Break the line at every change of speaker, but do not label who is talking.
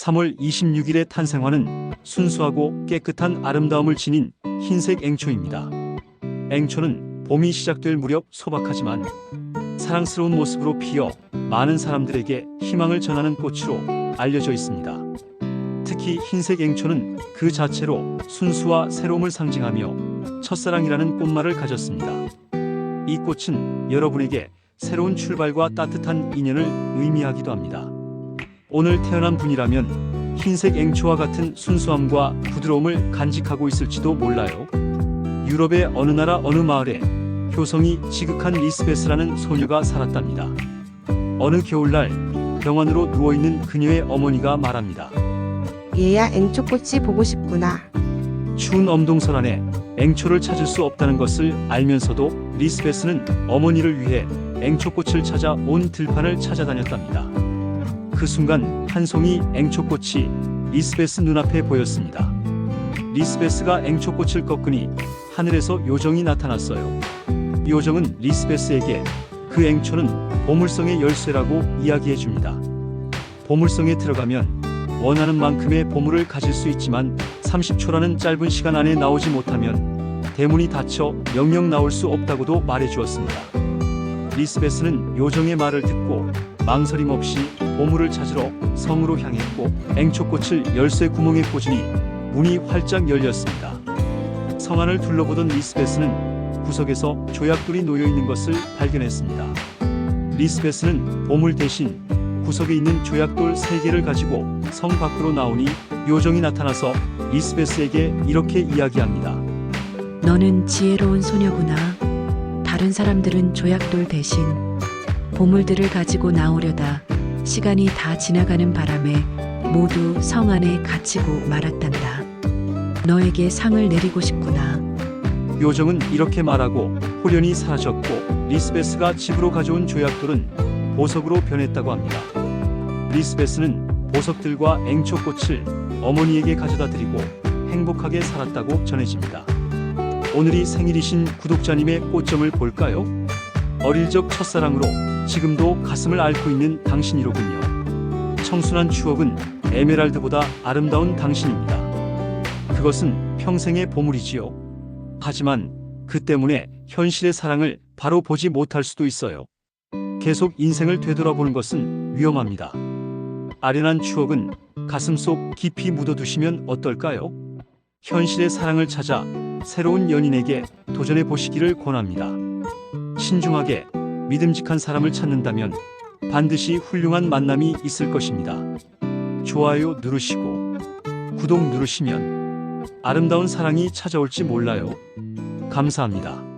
3월 26일에 탄생하는 순수하고 깨끗한 아름다움을 지닌 흰색 앵초입니다. 앵초는 봄이 시작될 무렵 소박하지만 사랑스러운 모습으로 피어 많은 사람들에게 희망을 전하는 꽃으로 알려져 있습니다. 특히 흰색 앵초는 그 자체로 순수와 새로움을 상징하며 첫사랑이라는 꽃말을 가졌습니다. 이 꽃은 여러분에게 새로운 출발과 따뜻한 인연을 의미하기도 합니다. 오늘 태어난 분이라면 흰색 앵초와 같은 순수함과 부드러움을 간직하고 있을지도 몰라요. 유럽의 어느 나라 어느 마을에 효성이 지극한 리스베스라는 소녀가 살았답니다. 어느 겨울날 병원으로 누워있는 그녀의 어머니가 말합니다.
얘야 앵초꽃이 보고 싶구나.
추운 엄동설 안에 앵초를 찾을 수 없다는 것을 알면서도 리스베스는 어머니를 위해 앵초꽃을 찾아 온 들판을 찾아다녔답니다. 그 순간 한 송이 앵초꽃이 리스베스 눈앞에 보였습니다. 리스베스가 앵초꽃을 꺾으니 하늘에서 요정이 나타났어요. 요정은 리스베스에게 그 앵초는 보물성의 열쇠라고 이야기해 줍니다. 보물성에 들어가면 원하는 만큼의 보물을 가질 수 있지만 30초라는 짧은 시간 안에 나오지 못하면 대문이 닫혀 영영 나올 수 없다고도 말해 주었습니다. 리스베스는 요정의 말을 듣고 망설임 없이 보물을 찾으러 성으로 향했고 앵초꽃을 열쇠 구멍에 꽂으니 문이 활짝 열렸습니다. 성 안을 둘러보던 리스베스는 구석에서 조약돌이 놓여 있는 것을 발견했습니다. 리스베스는 보물 대신 구석에 있는 조약돌 3개를 가지고 성 밖으로 나오니 요정이 나타나서 리스베스에게 이렇게 이야기합니다.
너는 지혜로운 소녀구나. 다른 사람들은 조약돌 대신 보물들을 가지고 나오려다 시간이 다 지나가는 바람에 모두 성 안에 갇히고 말았단다. 너에게 상을 내리고 싶구나.
요정은 이렇게 말하고 홀연히 사라졌고 리스베스가 집으로 가져온 조약돌은 보석으로 변했다고 합니다. 리스베스는 보석들과 앵초꽃을 어머니에게 가져다 드리고 행복하게 살았다고 전해집니다. 오늘이 생일이신 구독자님의 꽃점을 볼까요? 어릴 적 첫사랑으로 지금도 가슴을 앓고 있는 당신이로군요. 청순한 추억은 에메랄드보다 아름다운 당신입니다. 그것은 평생의 보물이지요. 하지만 그 때문에 현실의 사랑을 바로 보지 못할 수도 있어요. 계속 인생을 되돌아보는 것은 위험합니다. 아련한 추억은 가슴 속 깊이 묻어두시면 어떨까요? 현실의 사랑을 찾아 새로운 연인에게 도전해 보시기를 권합니다. 신중하게 믿음직한 사람을 찾는다면 반드시 훌륭한 만남이 있을 것입니다. 좋아요 누르시고 구독 누르시면 아름다운 사랑이 찾아올지 몰라요. 감사합니다.